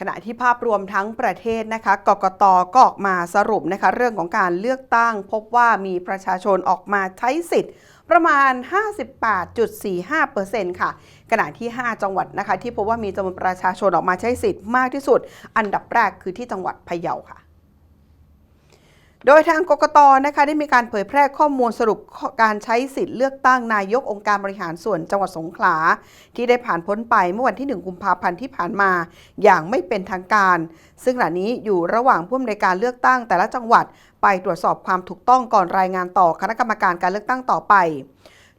ขณะที่ภาพรวมทั้งประเทศนะคะ กกตก็ออกมาสรุปนะคะเรื่องของการเลือกตั้ง พบว่ามีประชาชนออกมาใช้สิทธิ์ ประมาณ 58.45%ค่ะ ขณะที่ 5 จังหวัดนะคะ ที่พบว่ามีจำนวนประชาชนออกมาใช้สิทธิ์มากที่สุด อันดับแรกคือที่จังหวัดพะเยาค่ะ โดยทางกกตนะคะได้มีการเผยแพร่ข้อมูลสรุปการใช้สิทธิ์เลือกตั้งนายกองค์การบริหารส่วนจังหวัดสงขลา ที่ได้ผ่านพ้นไปเมื่อวันที่ 1 กุมภาพันธ์ที่ผ่านมา อย่างไม่เป็นทางการ ซึ่งขณะนี้อยู่ระหว่างผู้อำนวยการเลือกตั้งแต่ละจังหวัด ไปตรวจสอบความถูกต้องก่อนรายงานต่อคณะกรรมการการเลือกตั้งต่อไป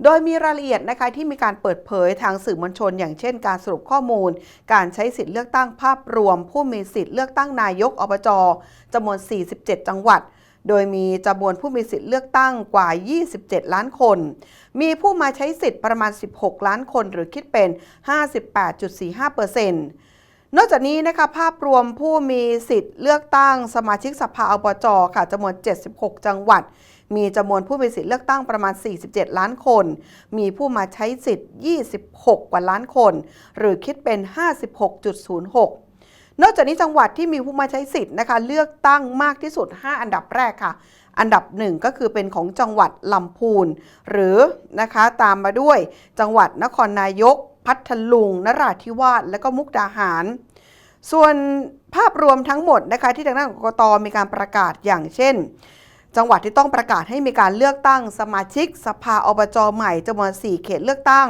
โดยมีรายละเอียดนะคะที่มีการเปิดเผยทางสื่อมวลชน อย่างเช่น การสรุปข้อมูล การใช้สิทธิ์เลือกตั้งภาพรวม ผู้มีสิทธิ์เลือกตั้งนายกอบจจำนวน 47 จังหวัด โดยมีจำนวนผู้มีสิทธิ์เลือกตั้งกว่า 27 ล้านคน มีผู้มาใช้สิทธิ์ประมาณ 16 ล้านคนหรือคิดเป็น 58.45%นอกจากนี้นะคะภาพรวมผู้มีสิทธิ์เลือกตั้งสมาชิกสภาอบจค่ะจำนวน 76 จังหวัด มีจำนวนผู้มีสิทธิ์เลือกตั้งประมาณ 47 ล้านคน มีผู้มาใช้สิทธิ์ 26 กว่าล้านคน หรือคิดเป็น 56.06 นอกจากนี้จังหวัดที่มีผู้มาใช้สิทธิ์นะคะ เลือกตั้งมากที่สุด 5 อันดับแรกค่ะ อันดับหนึ่งก็คือเป็นของจังหวัดลำพูน หรือนะคะตามมาด้วยจังหวัดนครนายก พัทลุง นราธิวาสและก็มุกดาหาร ส่วนภาพรวมทั้งหมดนะคะที่ทางด้านกกตมีการประกาศอย่างเช่น จังหวัดที่ต้องประกาศให้มีการเลือกตั้งสมาชิก สภาอบจใหม่จำนวน 4 เขตเลือกตั้ง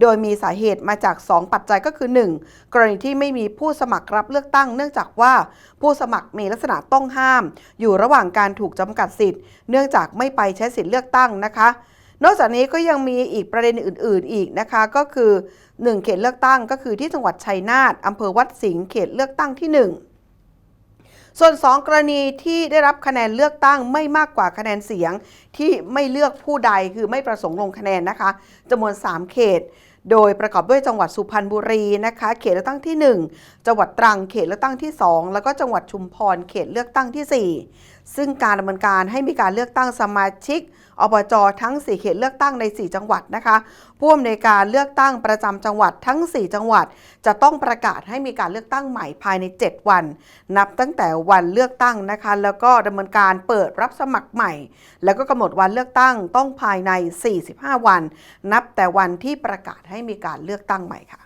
โดยมีสาเหตุมาจาก 2 ปัจจัยก็คือ 1. กรณีที่ไม่มีผู้สมัครรับเลือกตั้ง เนื่องจากว่าผู้สมัครมีลักษณะต้องห้าม อยู่ระหว่างการถูกจำกัดสิทธิ์ เนื่องจากไม่ไปใช้สิทธิ์เลือกตั้งนะคะนอกจากนี้ก็ยังมีอีกประเด็นอื่น ๆ อีกนะคะ ก็คือ 1 เขตเลือกตั้งก็คือที่จังหวัดชัยนาทอำเภอวัดสิงห์เขตเลือกตั้งที่ 1 ส่วน 2 กรณีที่ได้รับคะแนนเลือกตั้งไม่มากกว่าคะแนนเสียงที่ไม่เลือกผู้ใดคือไม่ประสงค์ลงคะแนนนะคะจำนวน 3 เขต โดยประกอบด้วยจังหวัดสุพรรณบุรีนะคะ เขตเลือกตั้งที่ 1 จังหวัดตรังเขตเลือกตั้งที่ 2 แล้วก็จังหวัดชุมพรเขตเลือกตั้งที่ 4 ซึ่งการดำเนินการให้มีการเลือกตั้งสมาชิกอบจทั้ง 4 เขตเลือกตั้งใน 4 จังหวัดนะคะผู้อำนวยการเลือกตั้งประจำจังหวัดทั้ง 4 จังหวัด จะต้องประกาศให้มีการเลือกตั้งใหม่ภายใน 7 วัน นับตั้งแต่วันเลือกตั้งนะคะ แล้วก็ดำเนินการเปิดรับสมัครใหม่ แล้วก็กำหนดวันเลือกตั้งต้องภายใน 45 วัน นับแต่วันที่ประกาศใหให้มีการเลือกตั้งใหม่ค่ะ